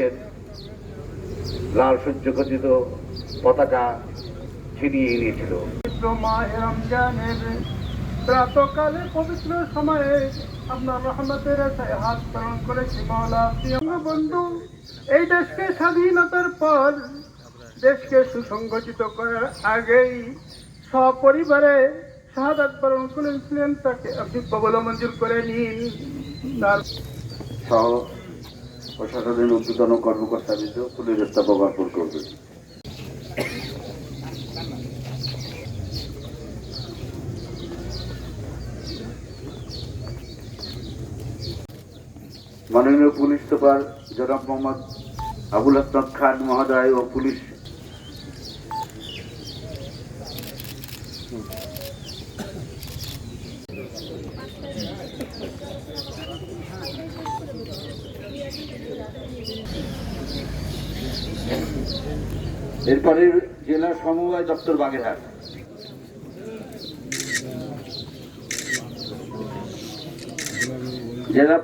বাংলাদেশের লাল সূর্যখচিত পতাকা ছিনিয়ে রমজানের প্রাতকালে পবিত্র সময়ে আপনার রহমতের হাত পালন করেছি মাওলা। বন্ধু এই দেশকে স্বাধীনতার পর দেশকে সুসংগঠিত করার আগেই সপরিবারে শাহাদাত পালন করেছিলেন তাকে আপনি কবল মঞ্জুর করে নিন। তার সহ প্রশাসনের ঊর্ধ্বতন কর্মকর্তাবৃন্দ ফুলের স্থাপক অর্পণ করবেন মাননীয় পুলিশ সুপার জনাব মোহাম্মদ আবুল হাসনাদ খান মহোদয় ও পুলিশ এরপরে জেলা সমবায় দপ্তর বাগেরহাট। জেলা